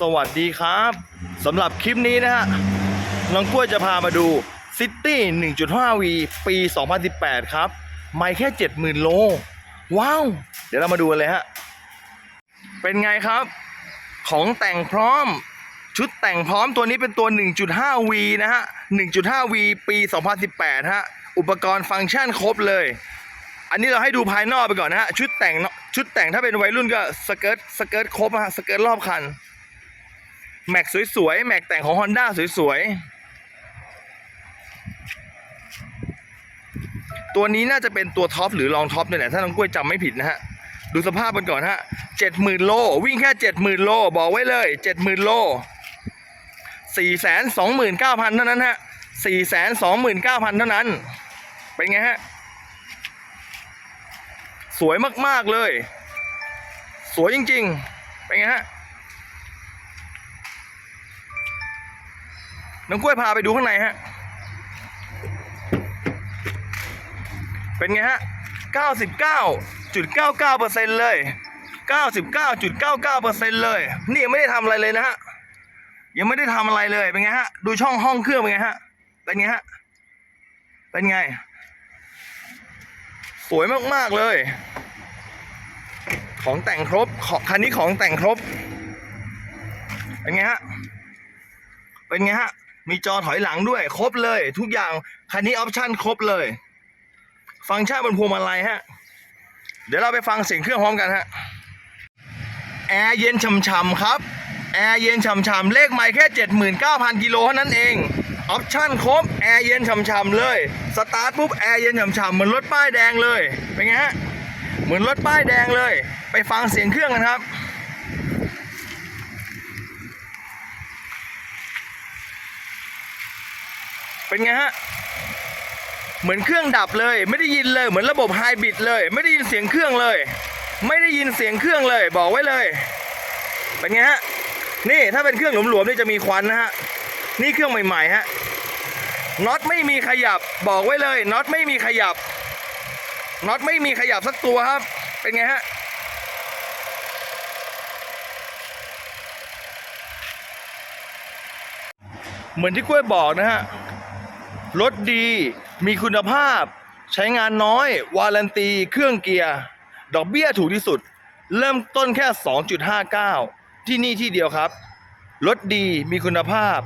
สวัสดีครับสำหรับคลิปนี้นะฮะน้องกล้วยจะพามาดู City 1.5V ปี 2018 ครับ ไม่แค่ 70,000 โล ว้าว เดี๋ยวเรามาดูกันเลยฮะ เป็นไงครับ ของแต่งพร้อม ชุดแต่งพร้อมตัวนี้เป็นตัว 1.5V นะฮะ 1.5V ปี 2018 ฮะ อุปกรณ์ฟังก์ชันครบเลย อันนี้เราให้ดูภายนอกไปก่อนนะฮะ ชุดแต่งชุดแต่งถ้าเป็นวัยรุ่นก็สเกิร์ตสเกิร์ตครบฮะ สเกิร์ตรอบคัน แม็กสวยๆ แม็กแต่งของ Honda สวยๆ ตัวนี้น่าจะเป็นตัวท็อปหรือรองท็อปเนี่ยแหละถ้าน้องกล้วยจำไม่ผิดนะฮะ ดูสภาพมันก่อนฮะเจ็ดหมื่นโล วิ่งแค่เจ็ดหมื่นโล บอกไว้เลยเจ็ดหมื่นโลสี่แสนสองหมื่นเก้าพันเท่านั้นฮะสี่แสนสองหมื่นเก้าพันเท่านั้น เป็นไงฮะ สวยมากๆเลย สวยจริงๆ เป็นไงฮะ น้องกล้วยพาไปดูข้างในฮะ เป็นไงฮะ 99.99%เลย 99.99%เลย นี่ยังไม่ได้ทำอะไรเลยนะฮะ ยังไม่ได้ทำอะไรเลย เป็นไงฮะ ดูช่องห้องเครื่องเป็นไงฮะ เป็นไงฮะ เป็นไง สวยมาก ๆ เลย ของแต่งครบ คันนี้ของแต่งครบ เป็นไงฮะ เป็นไงฮะ มีจอถอยหลังด้วย ครบเลย ทุกอย่างคันนี้ออปชั่นครบเลย ฟังก์ชันบนพวงมาลัยฮะ เดี๋ยวเราไปฟังเสียงเครื่องพร้อมกันฮะแอร์เย็นฉ่ำๆครับแอร์เย็นฉ่ำๆเลขไม่แค่ 79,000 กิโลเท่านั้นเองออปชั่นครบแอร์เย็นฉ่ำๆเลยสตาร์ทปุ๊บแอร์เย็นฉ่ำๆเหมือนรถป้ายแดงเลยเป็นไงฮะเหมือนรถป้ายแดงเลย ไปฟังเสียงเครื่องกันครับ เป็นไงฮะ เหมือนเครื่องดับเลย ไม่ได้ยินเลย เหมือนระบบไฮบริดเลย ไม่ได้ยินเสียงเครื่องเลย ไม่ได้ยินเสียงเครื่องเลย บอกไว้เลย เป็นไงฮะ นี่ถ้าเป็นเครื่องหลวมๆนี่จะมีควันนะฮะ นี่เครื่องใหม่ๆฮะ น็อตไม่มีขยับ บอกไว้เลย น็อตไม่มีขยับ น็อตไม่มีขยับสักตัวครับ เป็นไงฮะเหมือนที่กล้วยบอกนะฮะ รถดี มีคุณภาพ ใช้งานน้อย วารันตี เครื่องเกียร์ ดอกเบี้ยถูกที่สุด เริ่มต้นแค่ 2.59 ที่นี่ที่เดียวครับ รถดี มีคุณภาพ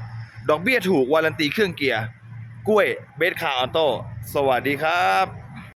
ดอกเบี้ยถูก วารันตี เครื่องเกียร์ กล้วย เบสคาร์ออโต้ สวัสดีครับ